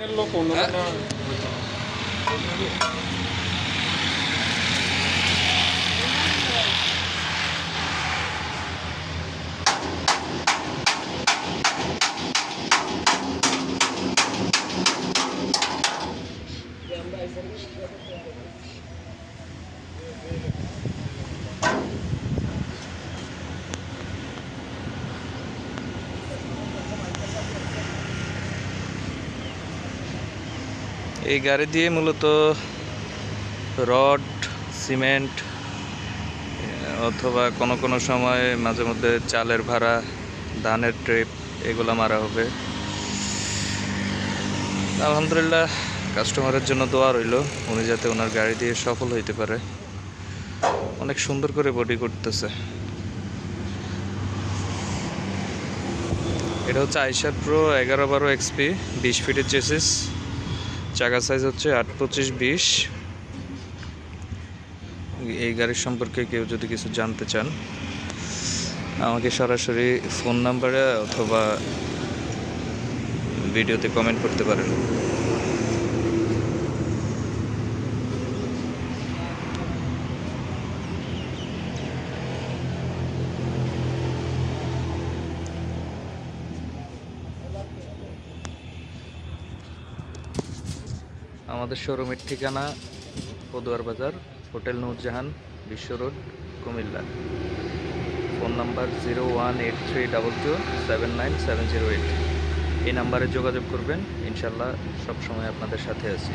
那个龙头的。এই গাড়ি দিয়ে মূলত রড, সিমেন্ট, অথবা কোনো কোনো সময় মাঝে মধ্যে চালের ভাড়া, ধানের ট্রিপ, এগুলো মারা হবে। আলহামদুলিল্লাহ, কাস্টমারের জন্য দোয়া রইল, উনি যাতে ওনার গাড়ি দিয়ে সফল হইতে পারে। অনেক সুন্দর করে বডি করতেছে। এটা হচ্ছে আইসার প্রো এগারো বারো এক্সপি বিশ ফিটের চেসিস চাকা সাইজ হচ্ছে আট পঁচিশ বিশ। এই গাড়ির সম্পর্কে কেউ যদি কিছু জানতে চান, আমাকে সরাসরি ফোন নাম্বারে অথবা ভিডিওতে কমেন্ট করতে পারেন। আমাদের শোরুমের ঠিকানা, পদুয়ার বাজার, hotel Nurjahan, Bishwa road, Cumilla. Phone number zero one eight three double two seven nine seven zero eight এই নাম্বারে যোগাযোগ করবেন ইনশাল্লাহ সবসময় আপনাদের সাথে আছি।